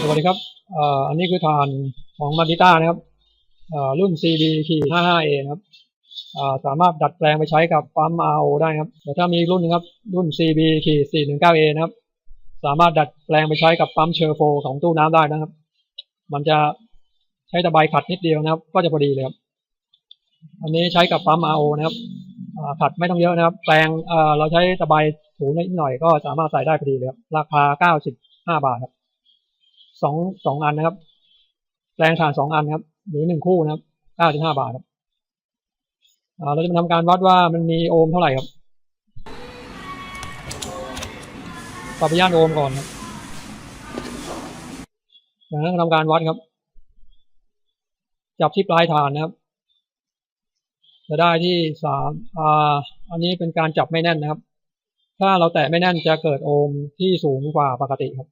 สวัสดีครับอันนี้คือฐานของมา r ิต้านะครับรุ่น CB ขี 55 A นะครับสามารถดัดแปลงไปใช้กับปั๊ม RO ได้ครับแต่ถ้ามีรุ่นหนึงครับ รุ่น CB ขี 419 A นะครับ สามารถดัดแปลงไปใช้กับปั๊มเชอร์โฟของตู้น้ำได้นะครับ มันจะใช้ตะไบขัดนิดเดียวนะครับ ก็จะพอดีเลยครับ อันนี้ใช้กับปั๊ม RO นะครับขัดไม่ต้องเยอะนะครับ แปลงเอ่อเราใช้ตะไบถูนิดหน่อยก็สามารถใส่ได้พอดีเลยครับ ราคา 95 บาทครับ สองสองอันนะครับแปลงถ่านสองอันครับ หรือหนึ่งคู่นะครับเก้าสิบห้าบาทครับเราจะมาทำการวัดว่ามันมีโอห์มเท่าไหร่ครับปรับไปย่านโอห์มก่อนครับจากนั้นทำการวัดครับ จับที่ปลายฐานนะครับ จะได้ที่สามอ่าอันนี้เป็นการจับไม่แน่นนะครับ ถ้าเราแตะไม่แน่นจะเกิดโอห์มที่สูงกว่าปกติครับ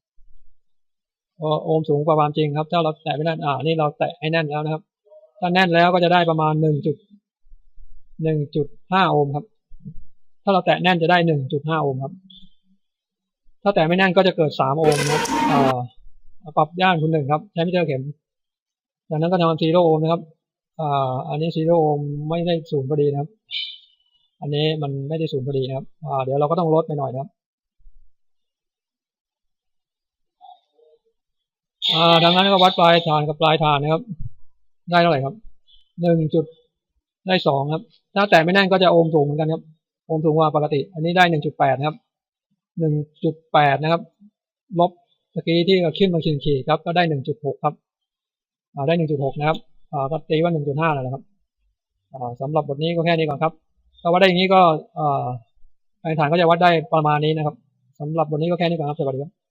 โอห์มสูงกว่าความจริงครับ ถ้าเราแตะไม่แน่นอ่า นี่เราแตะให้แน่นแล้วนะครับ ถ้าแน่นแล้วก็จะได้ประมาณหนึ่งจุดหนึ่งจุดห้าโอห์มครับ ถ้าเราแตะแน่นจะได้หนึ่งจุดห้าโอห์มครับ ถ้าแตะไม่แน่นก็จะเกิดสามโอห์มนะครับอ่าปรับย่านคุณหนึ่งครับ ใช้มิเตอร์เข็ม จากนั้นก็ทำซีโร่โอห์มนะครับอ่าอันนี้ซีโร่โอห์มไม่ได้ศูนย์พอดีนะครับ อันนี้มันไม่ได้ศูนย์พอดีนะครับอ่าเดี๋ยวเราก็ต้องลดไปหน่อยนะครับ อ่าดังนั้นก็วัดปลายฐานกับปลายฐานนะครับ ได้เท่าไหร่ครับหนึ่งจุดได้สองครับ ถ้าแต่ไม่แน่นก็จะโอห์มสูงเหมือนกันครับ โอห์มสูงกว่าปกติ อันนี้ได้หนึ่งจุดแปดนะครับหนึ่งจุดแปดนะครับ ลบตะกี้ที่เราขึ้นมาขีดขีดครับ ก็ได้หนึ่งจุดหกครับ อ่าได้หนึ่งจุดหกนะครับ อ่าก็ตีว่าหนึ่งจุดห้าแล้วนะครับ อ่าสำหรับบทนี้ก็แค่นี้ก่อนครับ ถ้าวัดได้อย่างนี้ก็อ่าปลายฐานก็จะวัดได้ประมาณนี้นะครับสำหรับบทนี้ก็แค่นี้ก่อนครับ สวัสดีครับ